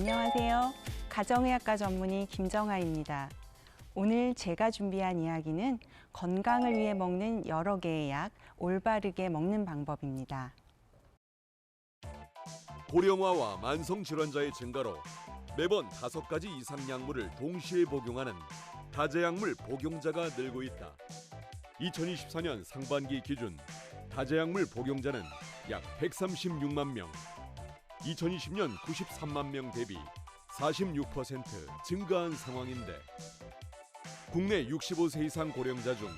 안녕하세요. 가정의학과 전문의 김정아입니다. 오늘 제가 준비한 이야기는 건강을 위해 먹는 여러 개의 약, 올바르게 먹는 방법입니다. 고령화와 만성 질환자의 증가로 매번 다섯 가지 이상 약물을 동시에 복용하는 다제약물 복용자가 늘고 있다. 2024년 상반기 기준 다제약물 복용자는 약 136만 명. 2020년 93만 명 대비 46% 증가한 상황인데 국내 65세 이상 고령자 중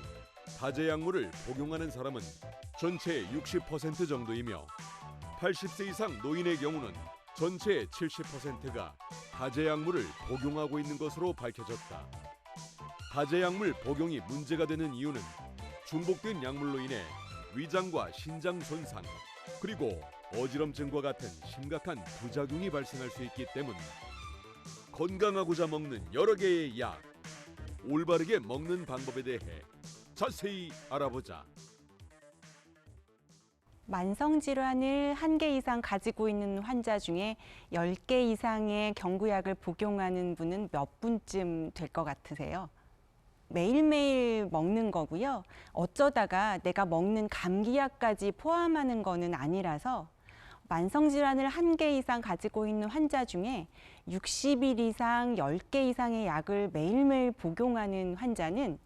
다제 약물을 복용하는 사람은 전체의 60% 정도이며 80세 이상 노인의 경우는 전체의 70%가 다제 약물을 복용하고 있는 것으로 밝혀졌다. 다제 약물 복용이 문제가 되는 이유는 중복된 약물로 인해 위장과 신장 손상 그리고 어지럼증과 같은 심각한 부작용이 발생할 수 있기 때문. 건강하고자 먹는 여러 개의 약, 올바르게 먹는 방법에 대해 자세히 알아보자. 만성 질환을 한 개 이상 가지고 있는 환자 중에 10개 이상의 경구약을 복용하는 분은 몇 분쯤 될 것 같으세요? 매일매일 먹는 거고요. 어쩌다가 내가 먹는 감기약까지 포함하는 거는 아니라서 만성 질환을 한 개 이상 가지고 있는 환자 중에 60일 이상 10개 이상의 약을 매일매일 복용하는 환자는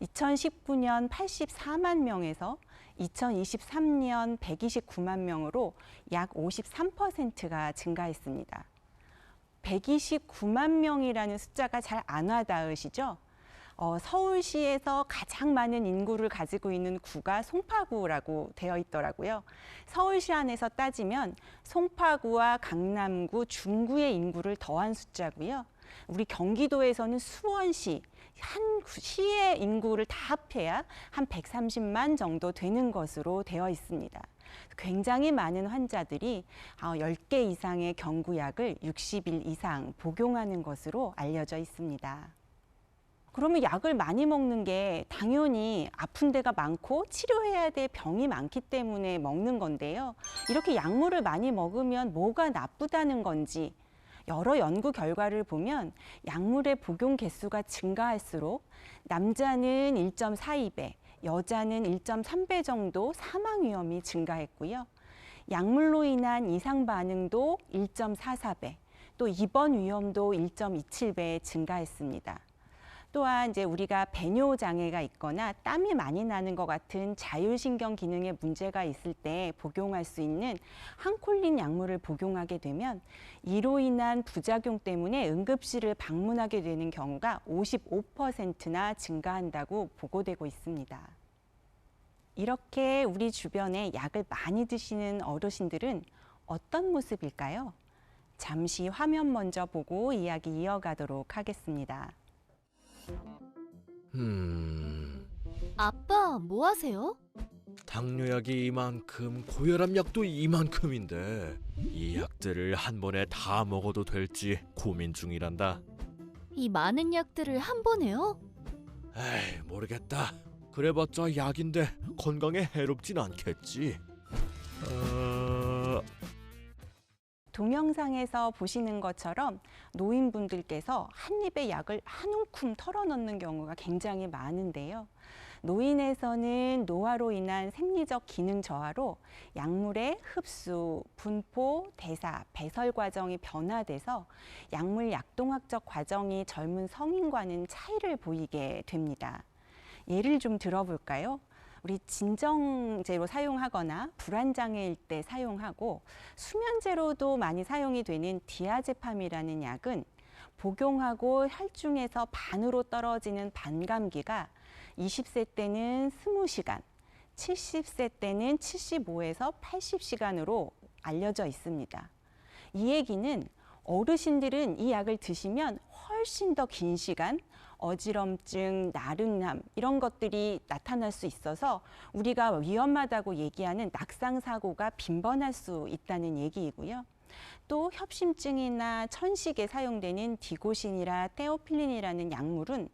2019년 84만 명에서 2023년 129만 명으로 약 53%가 증가했습니다. 129만 명이라는 숫자가 잘 안 와닿으시죠? 어, 서울시에서 가장 많은 인구를 가지고 있는 구가 송파구라고 되어 있더라고요. 서울시 안에서 따지면 송파구와 강남구, 중구의 인구를 더한 숫자고요. 우리 경기도에서는 수원시, 한 시의 인구를 다 합해야 한 130만 정도 되는 것으로 되어 있습니다. 굉장히 많은 환자들이 10개 이상의 경구약을 60일 이상 복용하는 것으로 알려져 있습니다. 그러면 약을 많이 먹는 게 당연히 아픈 데가 많고 치료해야 될 병이 많기 때문에 먹는 건데요. 이렇게 약물을 많이 먹으면 뭐가 나쁘다는 건지 여러 연구 결과를 보면 약물의 복용 개수가 증가할수록 남자는 1.42배, 여자는 1.3배 정도 사망 위험이 증가했고요. 약물로 인한 이상 반응도 1.44배, 또 입원 위험도 1.27배 증가했습니다. 또한 이제 우리가 배뇨 장애가 있거나 땀이 많이 나는 것 같은 자율신경 기능에 문제가 있을 때 복용할 수 있는 항콜린 약물을 복용하게 되면 이로 인한 부작용 때문에 응급실을 방문하게 되는 경우가 55%나 증가한다고 보고되고 있습니다. 이렇게 우리 주변에 약을 많이 드시는 어르신들은 어떤 모습일까요? 잠시 화면 먼저 보고 이야기 이어가도록 하겠습니다. 음, 아빠, 뭐 하세요? 당뇨약이 이만큼, 고혈압 약도 이만큼인데 이 약들을 한 번에 다 먹어도 될지 고민 중이란다. 이 많은 약들을 한 번에요? 에이, 모르겠다. 그래봤자 약인데 건강에 해롭진 않겠지. 어... 동영상에서 보시는 것처럼 노인분들께서 한 입에 약을 한 움큼 털어넣는 경우가 굉장히 많은데요. 노인에서는 노화로 인한 생리적 기능 저하로 약물의 흡수, 분포, 대사, 배설 과정이 변화돼서 약물 약동학적 과정이 젊은 성인과는 차이를 보이게 됩니다. 예를 좀 들어볼까요? 우리 진정제로 사용하거나 불안장애일 때 사용하고 수면제로도 많이 사용이 되는 디아제팜이라는 약은 복용하고 혈중에서 반으로 떨어지는 반감기가 20세 때는 20시간, 70세 때는 75에서 80시간으로 알려져 있습니다. 이 얘기는 어르신들은 이 약을 드시면 훨씬 더 긴 시간 어지럼증, 나른함 이런 것들이 나타날 수 있어서 우리가 위험하다고 얘기하는 낙상 사고가 빈번할 수 있다는 얘기이고요. 또 협심증이나 천식에 사용되는 디고신이라 테오필린이라는 약물은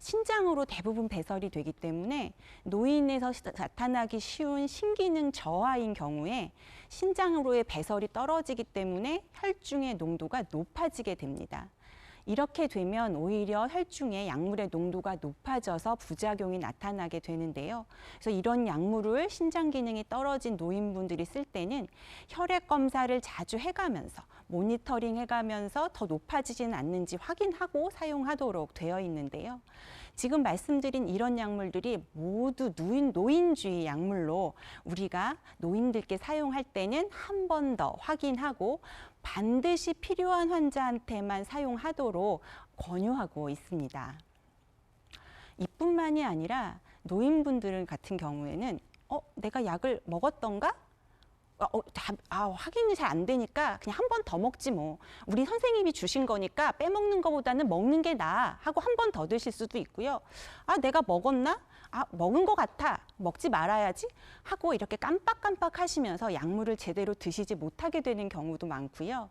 신장으로 대부분 배설이 되기 때문에 노인에서 시- 나타나기 쉬운 신기능 저하인 경우에 신장으로의 배설이 떨어지기 때문에 혈중의 농도가 높아지게 됩니다. 이렇게 되면 오히려 혈중에 약물의 농도가 높아져서 부작용이 나타나게 되는데요. 그래서 이런 약물을 신장 기능이 떨어진 노인분들이 쓸 때는 혈액 검사를 자주 해가면서 모니터링 해가면서 더 높아지지는 않는지 확인하고 사용하도록 되어 있는데요. 지금 말씀드린 이런 약물들이 모두 노인, 노인주의 약물로 우리가 노인들께 사용할 때는 한 번 더 확인하고 반드시 필요한 환자한테만 사용하도록 권유하고 있습니다. 이뿐만이 아니라 노인분들 같은 경우에는 어, 내가 약을 먹었던가? 어, 어, 다, 아, 확인이 잘 안 되니까 그냥 한 번 더 먹지 뭐. 우리 선생님이 주신 거니까 빼먹는 것보다는 먹는 게 나아 하고 한 번 더 드실 수도 있고요. 아, 내가 먹었나? 아, 먹은 것 같아. 먹지 말아야지. 하고 이렇게 깜빡깜빡 하시면서 약물을 제대로 드시지 못하게 되는 경우도 많고요.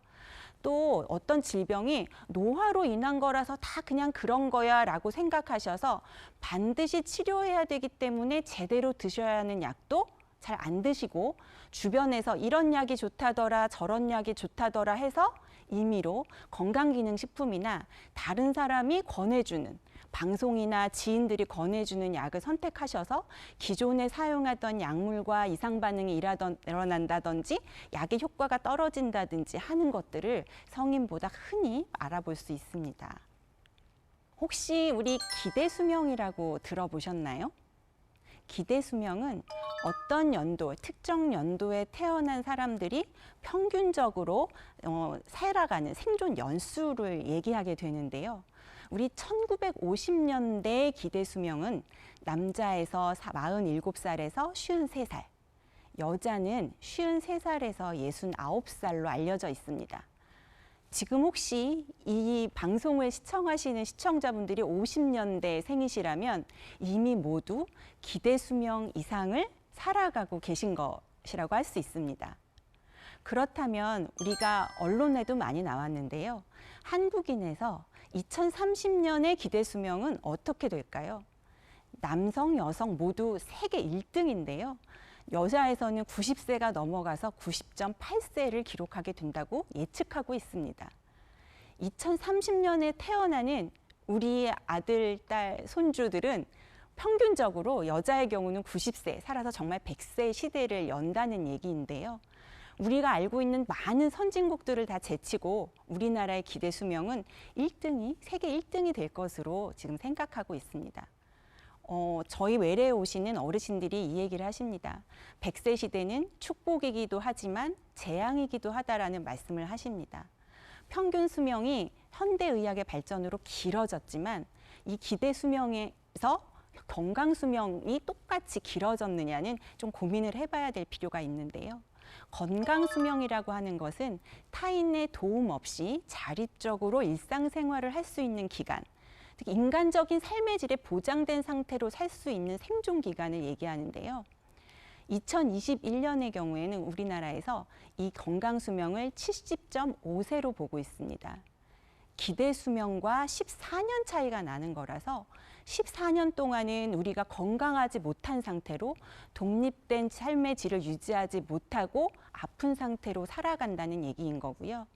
또 어떤 질병이 노화로 인한 거라서 다 그냥 그런 거야 라고 생각하셔서 반드시 치료해야 되기 때문에 제대로 드셔야 하는 약도 잘 안 드시고 주변에서 이런 약이 좋다더라 저런 약이 좋다더라 해서 임의로 건강기능식품이나 다른 사람이 권해주는 방송이나 지인들이 권해주는 약을 선택하셔서 기존에 사용하던 약물과 이상 반응이 일어난다든지 약의 효과가 떨어진다든지 하는 것들을 성인보다 흔히 알아볼 수 있습니다. 혹시 우리 기대 수명이라고 들어보셨나요? 기대 수명은 어떤 연도, 특정 연도에 태어난 사람들이 평균적으로 어, 살아가는 생존 연수를 얘기하게 되는데요. 우리 1950년대 기대 수명은 남자에서 47살에서 53살, 여자는 53살에서 69살로 알려져 있습니다. 지금 혹시 이 방송을 시청하시는 시청자분들이 50년대 생이시라면 이미 모두 기대 수명 이상을 살아가고 계신 것이라고 할 수 있습니다. 그렇다면 우리가 언론에도 많이 나왔는데요. 한국인에서 2030년의 기대 수명은 어떻게 될까요? 남성, 여성 모두 세계 1등인데요. 여자에서는 90세가 넘어가서 90.8세를 기록하게 된다고 예측하고 있습니다. 2030년에 태어나는 우리 아들, 딸, 손주들은 평균적으로 여자의 경우는 90세, 살아서 정말 100세 시대를 연다는 얘기인데요. 우리가 알고 있는 많은 선진국들을 다 제치고 우리나라의 기대 수명은 1등이, 세계 1등이 될 것으로 지금 생각하고 있습니다. 어, 저희 외래에 오시는 어르신들이 이 얘기를 하십니다. 100세 시대는 축복이기도 하지만 재앙이기도 하다라는 말씀을 하십니다. 평균 수명이 현대의학의 발전으로 길어졌지만 이 기대 수명에서 건강 수명이 똑같이 길어졌느냐는 좀 고민을 해봐야 될 필요가 있는데요. 건강 수명이라고 하는 것은 타인의 도움 없이 자립적으로 일상생활을 할 수 있는 기간, 특히 인간적인 삶의 질에 보장된 상태로 살 수 있는 생존 기간을 얘기하는데요. 2021년의 경우에는 우리나라에서 이 건강 수명을 70.5세로 보고 있습니다. 기대 수명과 14년 차이가 나는 거라서 14년 동안은 우리가 건강하지 못한 상태로 독립된 삶의 질을 유지하지 못하고 아픈 상태로 살아간다는 얘기인 거고요.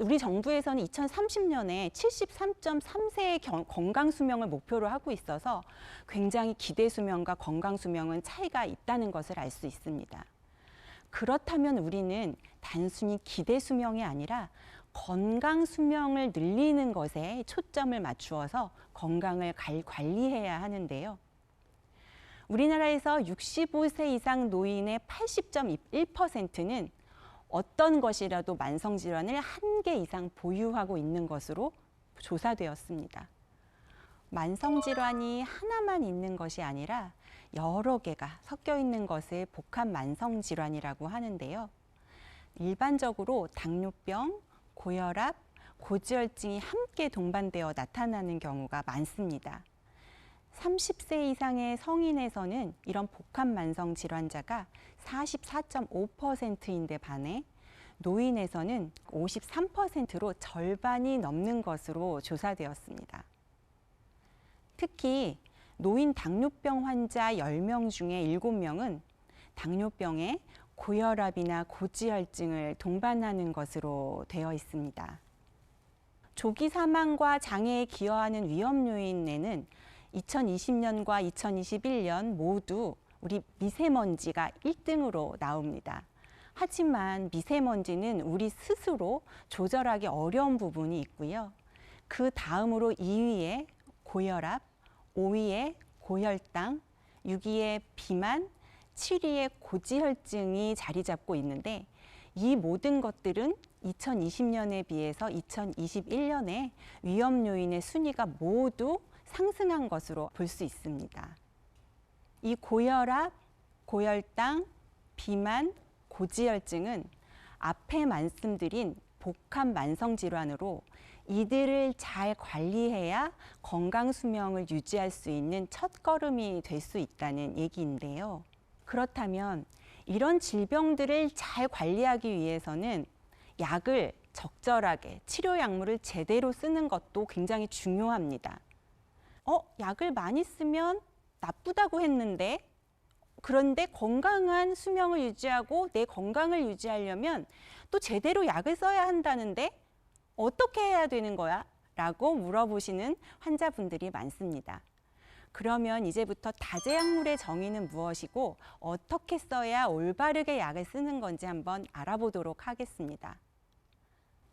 우리 정부에서는 2030년에 73.3세의 건강 수명을 목표로 하고 있어서 굉장히 기대 수명과 건강 수명은 차이가 있다는 것을 알 수 있습니다. 그렇다면 우리는 단순히 기대 수명이 아니라 건강 수명을 늘리는 것에 초점을 맞추어서 건강을 관리해야 하는데요. 우리나라에서 65세 이상 노인의 80.1%는 어떤 것이라도 만성 질환을 한 개 이상 보유하고 있는 것으로 조사되었습니다. 만성 질환이 하나만 있는 것이 아니라 여러 개가 섞여 있는 것을 복합 만성 질환이라고 하는데요. 일반적으로 당뇨병, 고혈압, 고지혈증이 함께 동반되어 나타나는 경우가 많습니다. 30세 이상의 성인에서는 이런 복합 만성 질환자가 44.5%인데 반해 노인에서는 53%로 절반이 넘는 것으로 조사되었습니다. 특히 노인 당뇨병 환자 10명 중에 7명은 당뇨병에 고혈압이나 고지혈증을 동반하는 것으로 되어 있습니다. 조기 사망과 장애에 기여하는 위험 요인에는 2020년과 2021년 모두 우리 미세먼지가 1등으로 나옵니다. 하지만 미세먼지는 우리 스스로 조절하기 어려운 부분이 있고요. 그 다음으로 2위에 고혈압, 5위에 고혈당, 6위에 비만, 7위에 고지혈증이 자리 잡고 있는데 이 모든 것들은 2020년에 비해서 2021년에 위험 요인의 순위가 모두 상승한 것으로 볼 수 있습니다. 이 고혈압, 고혈당, 비만, 고지혈증은 앞에 말씀드린 복합 만성 질환으로 이들을 잘 관리해야 건강 수명을 유지할 수 있는 첫걸음이 될 수 있다는 얘기인데요. 그렇다면 이런 질병들을 잘 관리하기 위해서는 약을 적절하게 치료 약물을 제대로 쓰는 것도 굉장히 중요합니다. 어, 약을 많이 쓰면 나쁘다고 했는데 그런데 건강한 수명을 유지하고 내 건강을 유지하려면 또 제대로 약을 써야 한다는데 어떻게 해야 되는 거야? 라고 물어보시는 환자분들이 많습니다. 그러면 이제부터 다제약물의 정의는 무엇이고 어떻게 써야 올바르게 약을 쓰는 건지 한번 알아보도록 하겠습니다.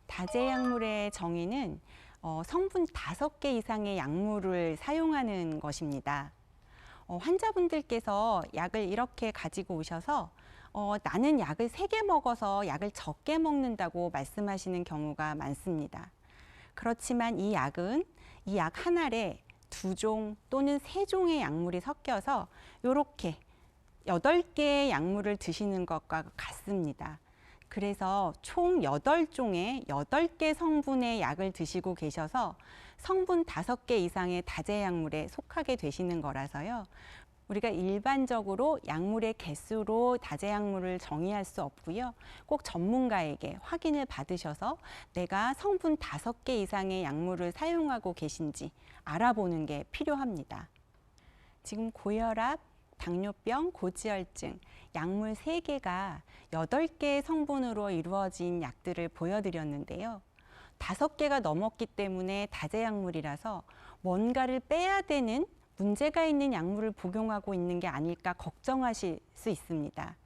다제약물의 정의는 어, 성분 다섯 개 이상의 약물을 사용하는 것입니다. 어, 환자분들께서 약을 이렇게 가지고 오셔서 어, 나는 약을 세 개 먹어서 약을 적게 먹는다고 말씀하시는 경우가 많습니다. 그렇지만 이 약은 이 약 하나에 두 종 또는 세 종의 약물이 섞여서 이렇게 여덟 개의 약물을 드시는 것과 같습니다. 그래서 총 여덟 종의 여덟 개 성분의 약을 드시고 계셔서 성분 다섯 개 이상의 다제약물에 속하게 되시는 거라서요. 우리가 일반적으로 약물의 개수로 다제약물을 정의할 수 없고요. 꼭 전문가에게 확인을 받으셔서 내가 성분 다섯 개 이상의 약물을 사용하고 계신지 알아보는 게 필요합니다. 지금 고혈압, 당뇨병, 고지혈증, 약물 세개가 여덟 개의 성분으로 이루어진 약들을 보여드렸는데요. 다섯 개가 넘었기 때문에 다제약물이라서 뭔가를 빼야 되는 문제가 있는 약물을 복용하고 있는 게 아닐까 걱정하실 수 있습니다.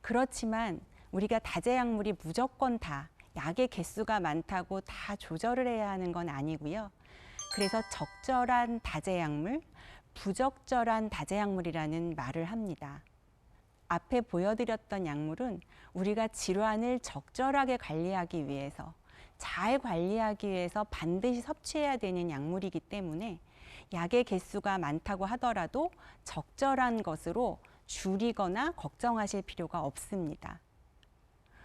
그렇지만 우리가 다제약물이 무조건 다 약의 개수가 많다고 다 조절을 해야 하는 건 아니고요. 그래서 적절한 다제약물, 부적절한 다제약물이라는 말을 합니다. 앞에 보여드렸던 약물은 우리가 질환을 적절하게 관리하기 위해서 잘 관리하기 위해서 반드시 섭취해야 되는 약물이기 때문에 약의 개수가 많다고 하더라도 적절한 것으로 줄이거나 걱정하실 필요가 없습니다.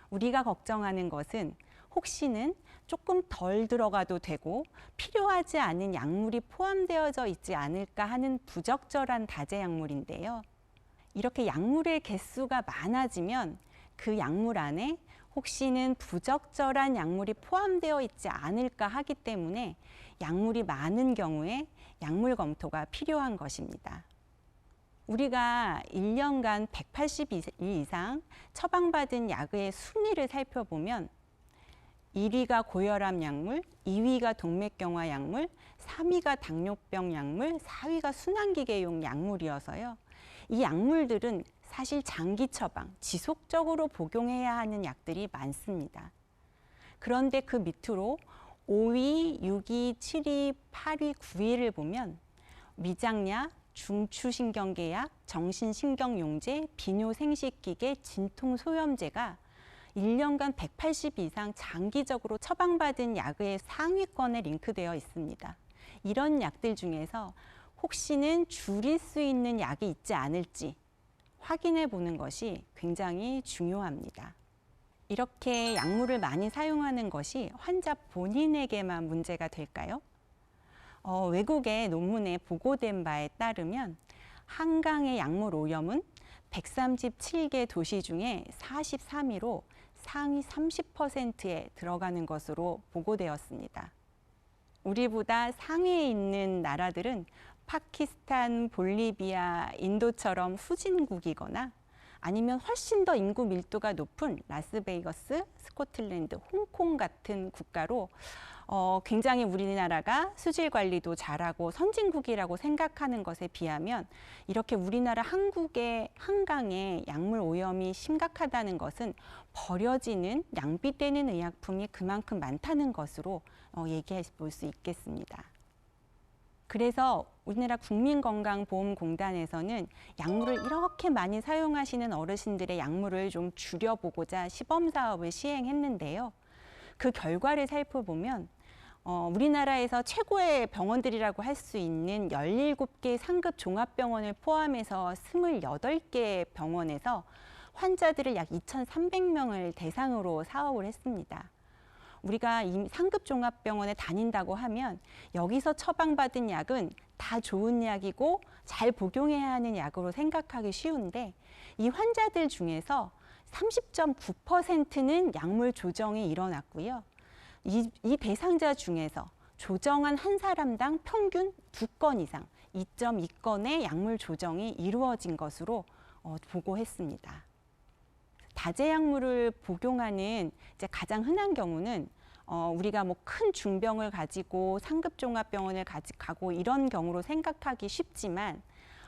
우리가 걱정하는 것은 혹시는 조금 덜 들어가도 되고 필요하지 않은 약물이 포함되어져 있지 않을까 하는 부적절한 다제 약물인데요. 이렇게 약물의 개수가 많아지면 그 약물 안에 혹시는 부적절한 약물이 포함되어 있지 않을까 하기 때문에 약물이 많은 경우에 약물 검토가 필요한 것입니다. 우리가 1년간 180일 이상 처방받은 약의 순위를 살펴보면 1위가 고혈압 약물, 2위가 동맥경화 약물, 3위가 당뇨병 약물, 4위가 순환기계용 약물이어서요. 이 약물들은 사실 장기 처방, 지속적으로 복용해야 하는 약들이 많습니다. 그런데 그 밑으로 5위, 6위, 7위, 8위, 9위를 보면 위장약, 중추신경계약, 정신신경용제, 비뇨생식기계, 진통소염제가 1년간 180 이상 장기적으로 처방받은 약의 상위권에 링크되어 있습니다. 이런 약들 중에서 혹시는 줄일 수 있는 약이 있지 않을지 확인해 보는 것이 굉장히 중요합니다. 이렇게 약물을 많이 사용하는 것이 환자 본인에게만 문제가 될까요? 어, 외국의 논문에 보고된 바에 따르면 한강의 약물 오염은 137개 도시 중에 43위로 상위 30%에 들어가는 것으로 보고되었습니다. 우리보다 상위에 있는 나라들은 파키스탄, 볼리비아, 인도처럼 후진국이거나 아니면 훨씬 더 인구 밀도가 높은 라스베이거스, 스코틀랜드, 홍콩 같은 국가로 어, 굉장히 우리나라가 수질 관리도 잘하고 선진국이라고 생각하는 것에 비하면 이렇게 우리나라 한국의 한강의 약물 오염이 심각하다는 것은 버려지는 낭비되는 의약품이 그만큼 많다는 것으로 어, 얘기해 볼 수 있겠습니다. 그래서 우리나라 국민건강보험공단에서는 약물을 이렇게 많이 사용하시는 어르신들의 약물을 좀 줄여보고자 시범 사업을 시행했는데요. 그 결과를 살펴보면 어, 우리나라에서 최고의 병원들이라고 할 수 있는 17개 상급 종합병원을 포함해서 28개 병원에서 환자들을 약 2,300명을 대상으로 사업을 했습니다. 우리가 이 상급 종합병원에 다닌다고 하면 여기서 처방받은 약은 다 좋은 약이고 잘 복용해야 하는 약으로 생각하기 쉬운데 이 환자들 중에서 30.9%는 약물 조정이 일어났고요. 이, 이 대상자 중에서 조정한 한 사람당 평균 두 건 이상, 2.2건의 약물 조정이 이루어진 것으로 어, 보고했습니다. 다제약물을 복용하는 이제 가장 흔한 경우는 어, 우리가 뭐 큰 중병을 가지고 상급 종합병원을 가지 가고 이런 경우로 생각하기 쉽지만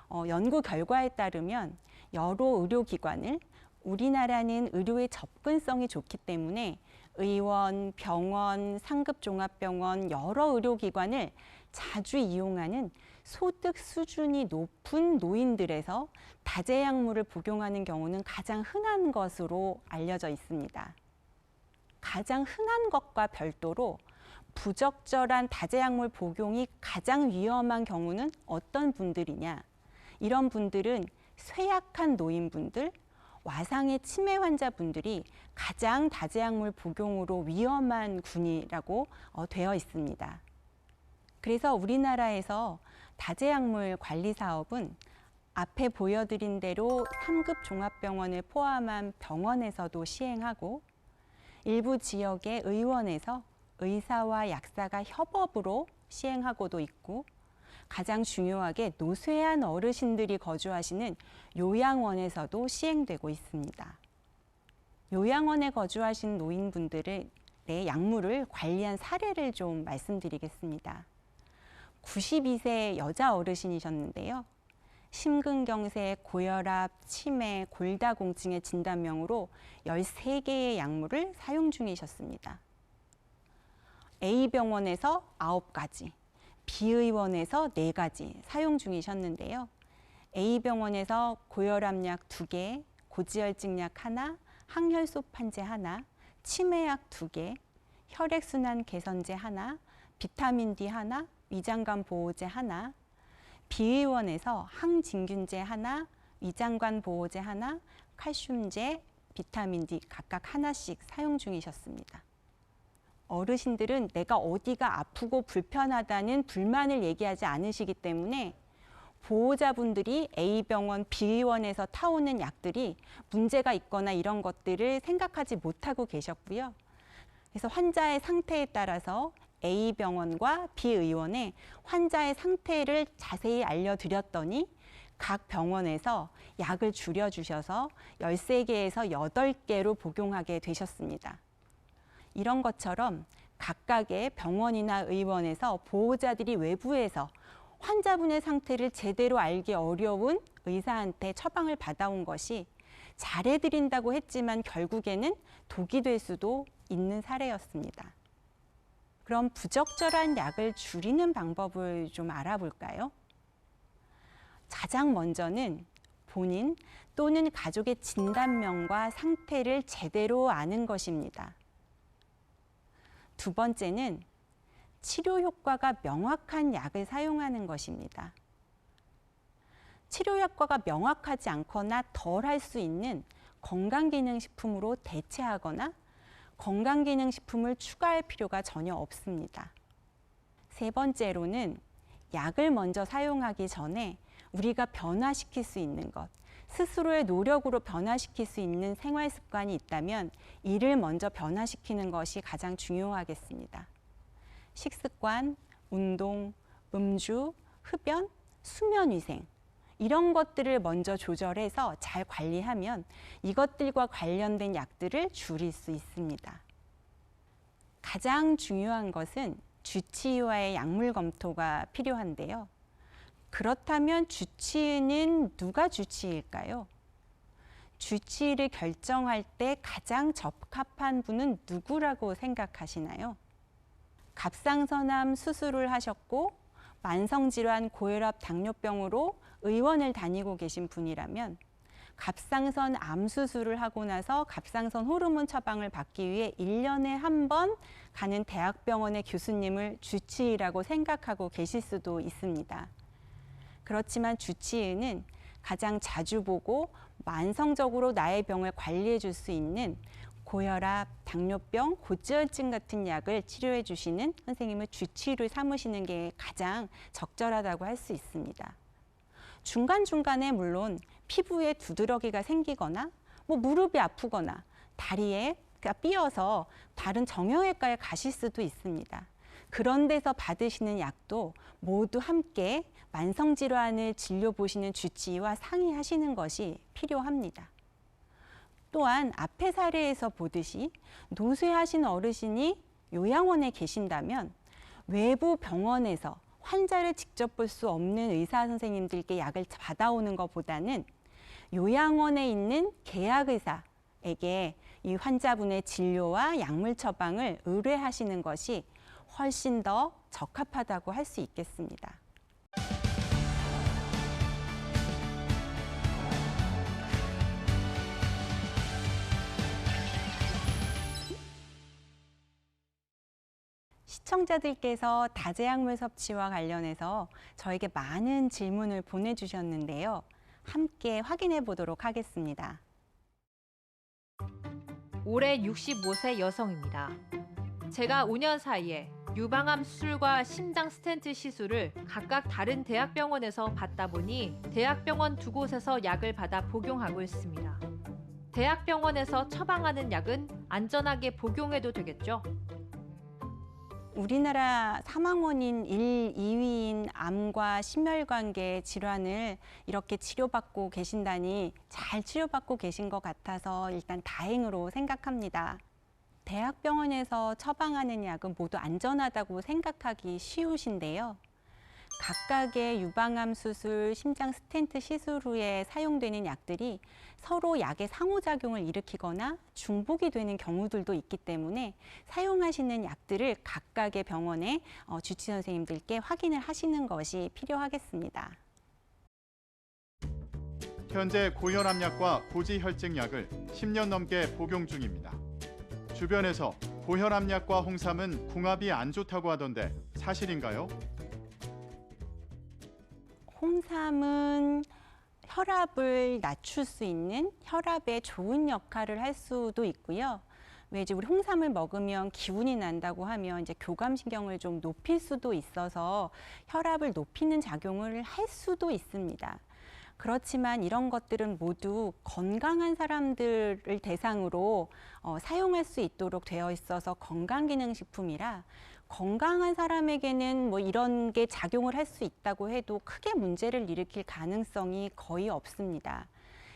어, 연구 결과에 따르면 여러 의료기관을 우리나라는 의료의 접근성이 좋기 때문에 의원, 병원, 상급 종합병원 여러 의료기관을 자주 이용하는 소득 수준이 높은 노인들에서 다제약물을 복용하는 경우는 가장 흔한 것으로 알려져 있습니다. 가장 흔한 것과 별도로 부적절한 다제약물 복용이 가장 위험한 경우는 어떤 분들이냐? 이런 분들은 쇠약한 노인분들, 와상의 치매 환자분들이 가장 다제약물 복용으로 위험한 군이라고 어, 되어 있습니다. 그래서 우리나라에서 다제약물 관리 사업은 앞에 보여드린 대로 3급 종합병원을 포함한 병원에서도 시행하고 일부 지역의 의원에서 의사와 약사가 협업으로 시행하고도 있고 가장 중요하게 노쇠한 어르신들이 거주하시는 요양원에서도 시행되고 있습니다. 요양원에 거주하신 노인분들의 약물을 관리한 사례를 좀 말씀드리겠습니다. 92세 여자 어르신이셨는데요. 심근경색, 고혈압, 치매, 골다공증의 진단명으로 13개의 약물을 사용 중이셨습니다. A병원에서 9가지, B의원에서 4가지 사용 중이셨는데요. A병원에서 고혈압약 2개, 고지혈증약 하나, 항혈소판제 하나, 치매약 2개, 혈액순환 개선제 하나, 비타민 D 하나, 위장관 보호제 하나, 비의원에서 항진균제 하나, 위장관 보호제 하나, 칼슘제, 비타민 D 각각 하나씩 사용 중이셨습니다. 어르신들은 내가 어디가 아프고 불편하다는 불만을 얘기하지 않으시기 때문에 보호자분들이 A병원, B의원에서 타오는 약들이 문제가 있거나 이런 것들을 생각하지 못하고 계셨고요. 그래서 환자의 상태에 따라서 A병원과 B의원에 환자의 상태를 자세히 알려드렸더니 각 병원에서 약을 줄여주셔서 13개에서 8개로 복용하게 되셨습니다. 이런 것처럼 각각의 병원이나 의원에서 보호자들이 외부에서 환자분의 상태를 제대로 알기 어려운 의사한테 처방을 받아온 것이 잘해드린다고 했지만 결국에는 독이 될 수도 있는 사례였습니다. 그럼 부적절한 약을 줄이는 방법을 좀 알아볼까요? 가장 먼저는 본인 또는 가족의 진단명과 상태를 제대로 아는 것입니다. 두 번째는 치료 효과가 명확한 약을 사용하는 것입니다. 치료 효과가 명확하지 않거나 덜 할 수 있는 건강기능식품으로 대체하거나 건강기능식품을 추가할 필요가 전혀 없습니다. 세 번째로는 약을 먼저 사용하기 전에 우리가 변화시킬 수 있는 것, 스스로의 노력으로 변화시킬 수 있는 생활 습관이 있다면 이를 먼저 변화시키는 것이 가장 중요하겠습니다. 식습관, 운동, 음주, 흡연, 수면 위생 이런 것들을 먼저 조절해서 잘 관리하면 이것들과 관련된 약들을 줄일 수 있습니다. 가장 중요한 것은 주치의와의 약물 검토가 필요한데요. 그렇다면 주치의는 누가 주치의일까요? 주치의를 결정할 때 가장 적합한 분은 누구라고 생각하시나요? 갑상선암 수술을 하셨고 만성질환 고혈압 당뇨병으로 의원을 다니고 계신 분이라면 갑상선 암 수술을 하고 나서 갑상선 호르몬 처방을 받기 위해 일년에 한 번 가는 대학병원의 교수님을 주치의라고 생각하고 계실 수도 있습니다. 그렇지만 주치의는 가장 자주 보고 만성적으로 나의 병을 관리해 줄 수 있는 고혈압, 당뇨병, 고지혈증 같은 약을 치료해 주시는 선생님을 주치의로 삼으시는 게 가장 적절하다고 할 수 있습니다. 중간중간에 물론 피부에 두드러기가 생기거나 뭐 무릎이 아프거나 다리에 삐어서 다른 정형외과에 가실 수도 있습니다. 그런 데서 받으시는 약도 모두 함께 만성질환을 진료 보시는 주치의와 상의하시는 것이 필요합니다. 또한 앞의 사례에서 보듯이 노쇠하신 어르신이 요양원에 계신다면 외부 병원에서 환자를 직접 볼 수 없는 의사 선생님들께 약을 받아오는 것보다는 요양원에 있는 계약 의사에게 이 환자분의 진료와 약물 처방을 의뢰하시는 것이 훨씬 더 적합하다고 할 수 있겠습니다. 시청자들께서 다제약물 섭취와 관련해서 저에게 많은 질문을 보내주셨는데요. 함께 확인해 보도록 하겠습니다. 올해 65세 여성입니다. 제가 5년 사이에 유방암 수술과 심장 스텐트 시술을 각각 다른 대학병원에서 받다 보니 대학병원 두 곳에서 약을 받아 복용하고 있습니다. 대학병원에서 처방하는 약은 안전하게 복용해도 되겠죠? 우리나라 사망 원인 1, 2위인 암과 심혈관계 질환을 이렇게 치료받고 계신다니 잘 치료받고 계신 것 같아서 일단 다행으로 생각합니다. 대학병원에서 처방하는 약은 모두 안전하다고 생각하기 쉬우신데요. 각각의 유방암 수술, 심장 스텐트 시술 후에 사용되는 약들이 서로 약의 상호작용을 일으키거나 중복이 되는 경우들도 있기 때문에 사용하시는 약들을 각각의 병원의 어, 주치 선생님들께 확인을 하시는 것이 필요하겠습니다. 현재 고혈압약과 고지혈증약을 10년 넘게 복용 중입니다. 주변에서 고혈압약과 홍삼은 궁합이 안 좋다고 하던데 사실인가요? 홍삼은 혈압을 낮출 수 있는 혈압에 좋은 역할을 할 수도 있고요. 왜 이제 우리 홍삼을 먹으면 기운이 난다고 하면 이제 교감신경을 좀 높일 수도 있어서 혈압을 높이는 작용을 할 수도 있습니다. 그렇지만 이런 것들은 모두 건강한 사람들을 대상으로 어, 사용할 수 있도록 되어 있어서 건강기능식품이라 건강한 사람에게는 뭐 이런 게 작용을 할 수 있다고 해도 크게 문제를 일으킬 가능성이 거의 없습니다.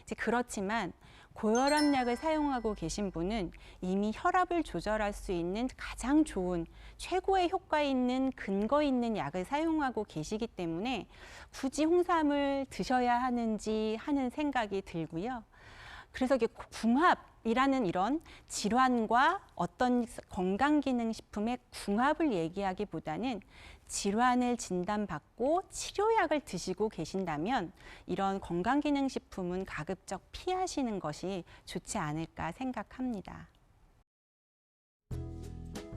이제 그렇지만 고혈압약을 사용하고 계신 분은 이미 혈압을 조절할 수 있는 가장 좋은 최고의 효과 있는 근거 있는 약을 사용하고 계시기 때문에 굳이 홍삼을 드셔야 하는지 하는 생각이 들고요. 그래서 이게 궁합이라는 이런 질환과 어떤 건강기능식품의 궁합을 얘기하기보다는 질환을 진단받고 치료약을 드시고 계신다면 이런 건강기능식품은 가급적 피하시는 것이 좋지 않을까 생각합니다.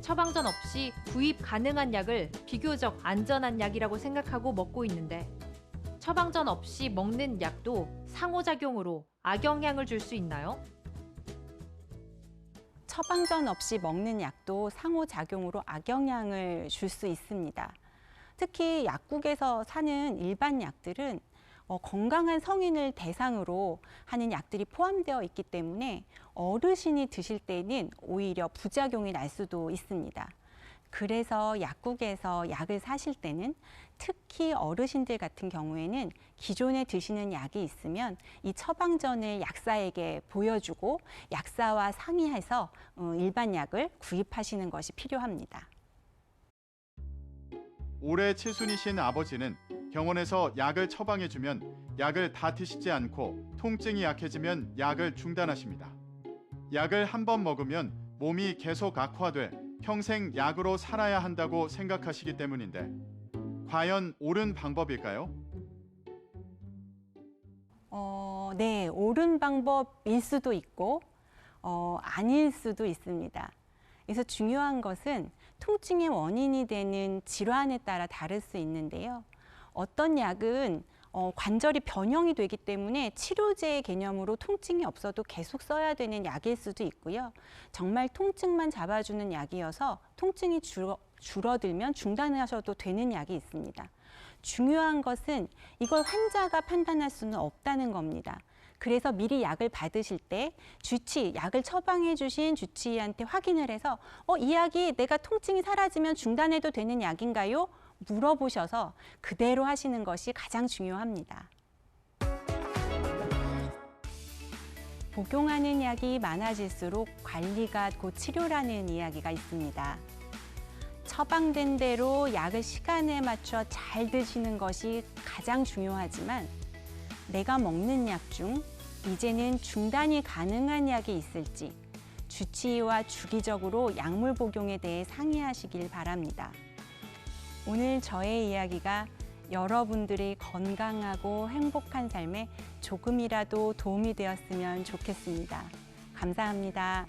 처방전 없이 구입 가능한 약을 비교적 안전한 약이라고 생각하고 먹고 있는데 처방전 없이 먹는 약도 상호작용으로 악영향을 줄 수 있나요? 처방전 없이 먹는 약도 상호작용으로 악영향을 줄 수 있습니다. 특히 약국에서 사는 일반 약들은 어, 건강한 성인을 대상으로 하는 약들이 포함되어 있기 때문에 어르신이 드실 때는 오히려 부작용이 날 수도 있습니다. 그래서 약국에서 약을 사실 때는 특히 어르신들 같은 경우에는 기존에 드시는 약이 있으면 이 처방전을 약사에게 보여주고 약사와 상의해서 어, 일반 약을 구입하시는 것이 필요합니다. 올해 칠순이신 아버지는 병원에서 약을 처방해주면 약을 다 드시지 않고 통증이 약해지면 약을 중단하십니다. 약을 한 번 먹으면 몸이 계속 악화돼 평생 약으로 살아야 한다고 생각하시기 때문인데 과연 옳은 방법일까요? 어, 네, 옳은 방법일 수도 있고 어, 아닐 수도 있습니다. 그래서 중요한 것은 통증의 원인이 되는 질환에 따라 다를 수 있는데요. 어떤 약은 어, 관절이 변형이 되기 때문에 치료제 개념으로 통증이 없어도 계속 써야 되는 약일 수도 있고요. 정말 통증만 잡아주는 약이어서 통증이 줄어, 줄어들면 중단하셔도 되는 약이 있습니다. 중요한 것은 이걸 환자가 판단할 수는 없다는 겁니다. 그래서 미리 약을 받으실 때 주치, 약을 처방해 주신 주치의한테 확인을 해서 어, 이 약이 내가 통증이 사라지면 중단해도 되는 약인가요? 물어보셔서 그대로 하시는 것이 가장 중요합니다. 복용하는 약이 많아질수록 관리가 곧 치료라는 이야기가 있습니다. 처방된 대로 약을 시간에 맞춰 잘 드시는 것이 가장 중요하지만 내가 먹는 약 중 이제는 중단이 가능한 약이 있을지 주치의와 주기적으로 약물 복용에 대해 상의하시길 바랍니다. 오늘 저의 이야기가 여러분들의 건강하고 행복한 삶에 조금이라도 도움이 되었으면 좋겠습니다. 감사합니다.